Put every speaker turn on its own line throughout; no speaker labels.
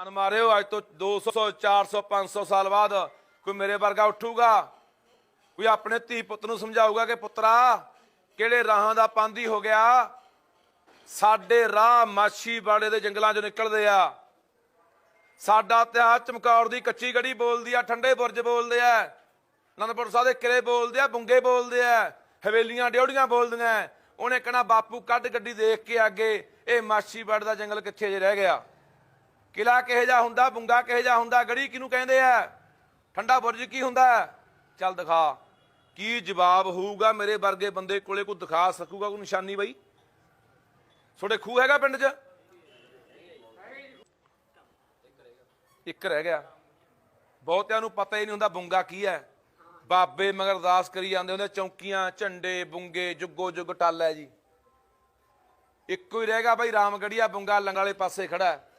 ਧਿਆਨ ਮਾਰਿਓ, ਅੱਜ ਤੋਂ 200 400 500 ਸਾਲ ਬਾਅਦ ਕੋਈ ਮੇਰੇ ਵਰਗਾ ਉੱਠੂਗਾ? ਕੋਈ ਆਪਣੇ ਧੀ ਪੁੱਤ ਨੂੰ ਸਮਝਾਊਗਾ ਕਿ ਪੁੱਤਰਾ, ਕਿਹੜੇ ਰਾਹਾਂ ਦਾ ਪਾਂਦੀ ਹੋ ਗਿਆ? ਸਾਡੇ ਰਾਹ ਮਾਛੀ ਬਾੜੇ ਦੇ ਜੰਗਲਾਂ ਚੋਂ ਨਿਕਲਦੇ ਆ। ਸਾਡਾ ਇਤਿਹਾਸ ਚਮਕੌਰ ਦੀ ਕੱਚੀ ਗੜੀ ਬੋਲਦੀ ਆ, ਠੰਡੇ ਬੁਰਜ ਬੋਲਦੇ ਆ। ਅਨੰਦਪੁਰ ਸਾਹਿਬ ਦੇ ਕਿਲੇ ਬੋਲਦੇ ਆ, ਬੁੰਗੇ ਬੋਲਦੇ ਆ, ਹਵੇਲੀਆਂ ਡਿਉੜੀਆਂ ਬੋਲਦੀਆਂ ਉਹਨੇ ਕਹਣਾ, ਬਾਪੂ ਕੱਢ ਗੱਡੀ ਦੇਖ ਕੇ ਅੱਗੇ, ਇਹ ਮਾਛੀ ਬਾੜ ਦਾ ਜੰਗਲ ਕਿੱਥੇ ਜੇ ਰਹਿ ਗਿਆ? ਕਿਲਾ ਕਿਹੋ ਜਿਹਾ ਹੁੰਦਾ, ਬੁੰਗਾ ਕਿਹੋ ਜਿਹਾ ਹੁੰਦਾ, ਗੜੀ ਕਿਹਨੂੰ ਕਹਿੰਦੇ ਆ? ਠੰਡਾ ਬੁਰਜ ਕੀ ਹੁੰਦਾ? ਚੱਲ ਦਿਖਾ। ਕੀ ਜਵਾਬ ਹੋਊਗਾ ਮੇਰੇ ਵਰਗੇ ਬੰਦੇ ਕੋਲੇ? ਕੋਈ ਦਿਖਾ ਸਕੂਗਾ ਕੋਈ ਨਿਸ਼ਾਨੀ ਬਈ? ਤੁਹਾਡੇ ਖੂਹ ਹੈਗਾ ਪਿੰਡ 'ਚ? ਇੱਕ ਰਹਿ ਗਿਆ। ਬਹੁਤਿਆਂ ਨੂੰ ਪਤਾ ਹੀ ਨਹੀਂ ਹੁੰਦਾ ਬੁੰਗਾ ਕੀ ਹੈ। ਬਾਬੇ ਮਗਰ ਅਰਦਾਸ ਕਰੀ ਜਾਂਦੇ ਹੁੰਦੇ ਚੌਂਕੀਆਂ, ਝੰਡੇ, ਬੁੰਗੇ, ਜੁੱਗੋ ਜੁੱਗ ਟੱਲ ਹੈ ਜੀ। ਇੱਕੋ ਹੀ ਰਹਿ ਗਿਆ ਭਾਈ ਰਾਮਗੜੀਆ ਬੁੰਗਾ ਲੰਗ ਵਾਲੇ ਪਾਸੇ ਖੜਾ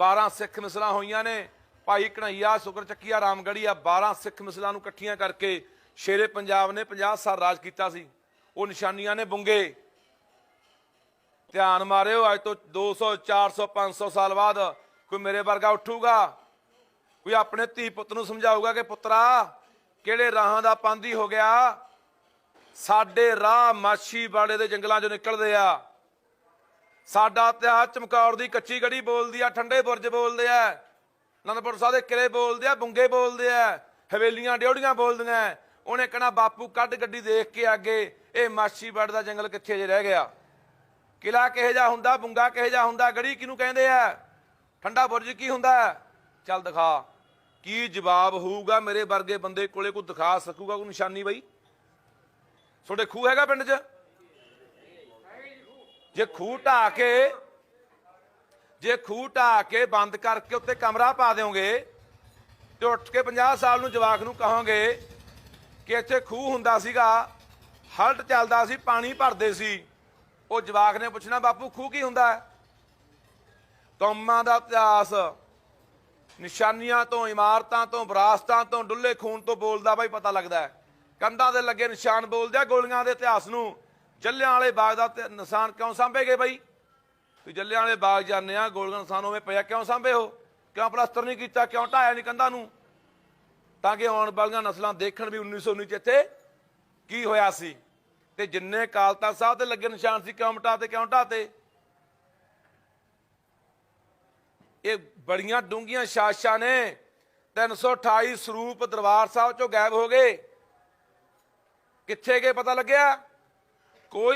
12 ਸਿੱਖ ਮਿਸਲਾਂ ਹੋਈਆਂ ਨੇ। ਭਾਈ ਕਨਈਆ ਸ਼ੁਕਰ ਚੱਕੀਆ ਰਾਮਗੜੀਆ 12 ਸਿੱਖ ਮਿਸਲਾਂ ਨੂੰ ਇਕੱਠੀਆਂ ਕਰਕੇ ਸ਼ੇਰੇ ਪੰਜਾਬ ਨੇ 50 ਸਾਲ ਰਾਜ ਕੀਤਾ ਸੀ। ਉਹ ਨਿਸ਼ਾਨੀਆਂ ਨੇ ਬੁੰਗੇ। ਧਿਆਨ ਮਾਰਿਓ, ਅੱਜ ਤੋਂ 200 400 500 ਸਾਲ ਬਾਅਦ ਕੋਈ ਮੇਰੇ ਵਰਗਾ ਉੱਠੂਗਾ। ਕੋਈ ਆਪਣੇ ਧੀ ਪੁੱਤ ਨੂੰ ਸਮਝਾਊਗਾ ਕਿ ਪੁੱਤਰਾ, ਕਿਹੜੇ ਰਾਹਾਂ ਦਾ ਪਾਂਦੀ ਹੋ ਗਿਆ? ਸਾਡੇ ਰਾਹ ਮਾਛੀ ਬਾੜੇ ਦੇ ਜੰਗਲਾਂ ਚੋਂ ਨਿਕਲਦੇ ਆ। ਸਾਡਾ ਇਤਿਹਾਸ ਚਮਕੌਰ ਦੀ ਕੱਚੀ ਗੜੀ ਬੋਲਦੀ ਆ, ਠੰਡੇ ਬੁਰਜ ਬੋਲਦੇ ਆ। ਅਨੰਦਪੁਰ ਸਾਹਿਬ ਦੇ ਕਿਲੇ ਬੋਲਦੇ ਆ, ਬੁੰਗੇ ਬੋਲਦੇ ਆ, ਹਵੇਲੀਆਂ ਡਿਉੜੀਆਂ ਬੋਲਦੀਆਂ ਉਹਨੇ ਕਹਣਾ, ਬਾਪੂ ਕੱਢ ਗੱਡੀ ਦੇਖ ਕੇ ਅੱਗੇ, ਇਹ ਮਾਛੀ ਬਾੜ ਦਾ ਜੰਗਲ ਕਿੱਥੇ ਜੇ ਰਹਿ ਗਿਆ? ਕਿਲਾ ਕਿਹੋ ਜਿਹਾ ਹੁੰਦਾ, ਬੁੰਗਾ ਕਿਹੋ ਜਿਹਾ ਹੁੰਦਾ, ਗੜੀ ਕਿਹਨੂੰ ਕਹਿੰਦੇ ਆ? ਠੰਡਾ ਬੁਰਜ ਕੀ ਹੁੰਦਾ? ਚੱਲ ਦਿਖਾ। ਕੀ ਜਵਾਬ ਹੋਊਗਾ ਮੇਰੇ ਵਰਗੇ ਬੰਦੇ ਕੋਲੇ, ਕੋਈ ਦਿਖਾ ਸਕੂਗਾ ਕੋਈ ਨਿਸ਼ਾਨੀ ਬਈ? ਤੁਹਾਡੇ ਖੂਹ ਹੈਗਾ ਪਿੰਡ 'ਚ? ਜੇ ਖੂਹ ਢਾ ਕੇ, ਜੇ ਖੂਹ ਢਾ ਕੇ ਬੰਦ ਕਰਕੇ ਉੱਤੇ ਕਮਰਾ ਪਾ ਦਿਓਗੇ ਤੇ ਉੱਠ ਕੇ 50 ਸਾਲ ਨੂੰ ਜਵਾਕ ਨੂੰ ਕਹੋਗੇ ਕਿ ਇੱਥੇ ਖੂਹ ਹੁੰਦਾ ਸੀਗਾ, ਹਲਟ ਚੱਲਦਾ ਸੀ, ਪਾਣੀ ਭਰਦੇ ਸੀ। ਉਹ ਜਵਾਕ ਨੇ ਪੁੱਛਣਾ, ਬਾਪੂ, ਖੂਹ ਕੀ ਹੁੰਦਾ? ਹੈ ਕੌਮਾਂ ਦਾ ਇਤਿਹਾਸ, ਨਿਸ਼ਾਨੀਆਂ ਤੋਂ, ਇਮਾਰਤਾਂ ਤੋਂ, ਵਿਰਾਸਤਾਂ ਤੋਂ, ਡੁੱਲੇ ਖੂਨ ਤੋਂ ਬੋਲਦਾ ਬਾਈ ਪਤਾ ਲੱਗਦਾ ਹੈ। ਕੰਧਾਂ ਦੇ ਲੱਗੇ ਨਿਸ਼ਾਨ ਬੋਲਦੇ ਆ ਗੋਲੀਆਂ ਦੇ ਇਤਿਹਾਸ ਨੂੰ। ਜੱਲਿਆਂ ਵਾਲੇ ਬਾਗ ਦਾ ਨਿਸ਼ਾਨ ਕਿਉਂ ਸਾਂਭੇਗੇ ਬਾਈ? ਤੁਸੀਂ ਜੱਲਿਆਂ ਵਾਲੇ ਬਾਗ ਜਾਂਦੇ ਆ ਗੋਲੀਆਂ ਨਿਸ਼ਾਨ ਹੋਵੇ ਪਿਆ, ਕਿਉਂ ਸਾਂਭੇ ਹੋ? ਕਿਉਂ ਪਲਸਤਰ ਨਹੀਂ ਕੀਤਾ, ਕਿਉਂ ਢਾਇਆ ਨਹੀਂ ਕੰਧਾਂ ਨੂੰ? ਤਾਂ ਕਿ ਆਉਣ ਵਾਲੀਆਂ ਨਸਲਾਂ ਦੇਖਣ ਵੀ 1919 ਚ ਇੱਥੇ ਕੀ ਹੋਇਆ ਸੀ? ਤੇ ਜਿੰਨੇ ਕਾਲਤਾ ਸਾਹਿਬ ਤੇ ਲੱਗੇ ਨਿਸ਼ਾਨ ਸੀ, ਕਿਉਂ ਮਿਟਾ ਤੇ ਕਿਉਂ ਢਾਤੇ ਇਹ ਬੜੀਆਂ ਡੂੰਘੀਆਂ ਸਾਸ਼ਾਂ ਨੇ 328 ਸਰੂਪ ਦਰਬਾਰ ਸਾਹਿਬ ਚੋਂ ਗਾਇਬ ਹੋ ਗਏ। ਕਿੱਥੇ ਗਏ ਪਤਾ ਲੱਗਿਆ? ਕੋਈ